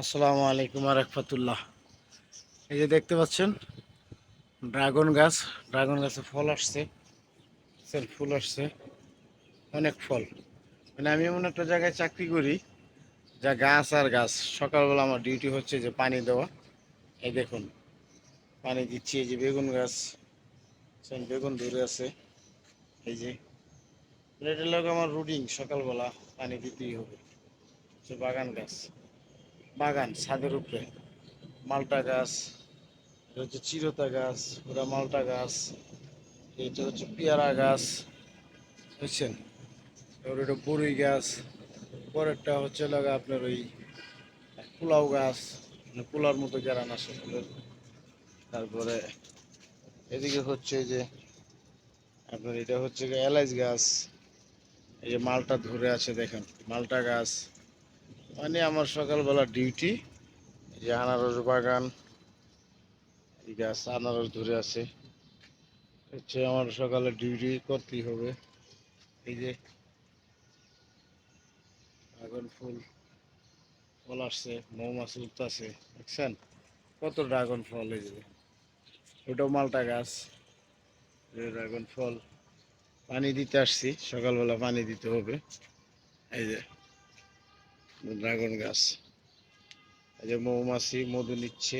আসসালামু আলাইকুম রহমতুল্লাহ। এই যে দেখতে পাচ্ছেন ড্রাগন গাছ ড্রাগন গাছে ফল আসছে বুঝছেন, ফুল আসছে অনেক ফল। মানে আমি এমন একটা জায়গায় চাকরি করি যা গাছ আর গাছ সকালবেলা আমার ডিউটি হচ্ছে যে পানি দেওয়া। এই দেখুন পানি দিচ্ছি এই যে বেগুন গাছ বেগুন ধরে আছে। এই যে এটার লোক আমার রুটিন সকালবেলা পানি দিতেই হবে। বাগান গাছ। বাগান, ছাদের উপরে। মালটা গাছ, এটা হচ্ছে চিরতা গাছ, ওটা মালটা গাছ, এটা হচ্ছে পেয়ারা গাছ, বুঝছেন? এবার এটা বড়ই গাছ, পরেরটা হচ্ছে লাগা আপনার ওই পোলাও গাছ মানে পোলার মতো গেরান আসে ফুলের তারপরে এদিকে হচ্ছে যে আপনার এটা হচ্ছে এলাচ গাছ, এই যে মালটা ধরে আছে দেখেন, মালটা গাছ। মানে আমার সকালবেলা ডিউটি যে আনারস বাগান, এই গাছ আনারস ধরে আছে। হচ্ছে আমার সকালে ডিউটি করতেই হবে। এই যে ড্রাগন ফুল, ফল আসছে, মৌমাছি উঠতেছে, দেখছেন? কত ড্রাগন ফল এই যে। ওটাও মালটা গাছ ড্রাগন ফল। পানি দিতে আসছি, সকালবেলা পানি দিতে হবে। এই যে ড্রাগন গাছ। এই যে মৌমাছি, মধু নিচ্ছে।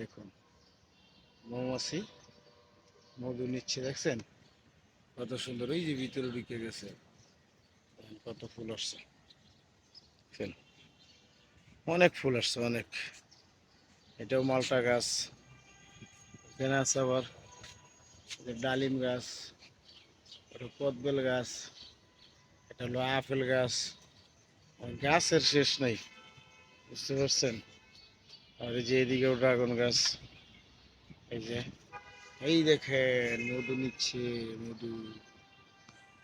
দেখুন, মৌমাছি, মধু নিচ্ছে, দেখছেন? কত সুন্দর ওই যে ভিতরে ঢুকে গেছে। কত ফুল আসছে? অনেক ফুল আসছে, অনেক। এটাও মালটা গাছ। এখানে আছে আবার ডালিম গাছ, এটা কদবেল গাছ, এটা হলো আপেল গাছ। গাছের শেষ নাই, বুঝতে পারছেন? আর এই যে এদিকেও ড্রাগন গাছ, এই যে, এই দেখেন, মধু নিচ্ছে, মধু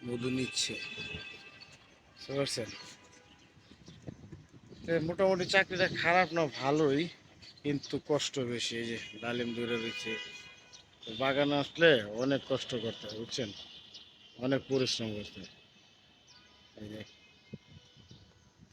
মধু নিচ্ছে, বুঝতে পারছেন? মোটামুটি চাকরিটা খারাপ না, ভালোই, কিন্তু কষ্ট বেশি, এই যে ডালিম দূরে রয়েছে বাগানে আসলে অনেক কষ্ট করতে হয়, বুঝছেন? অনেক পরিশ্রম করতে হয়। এই যে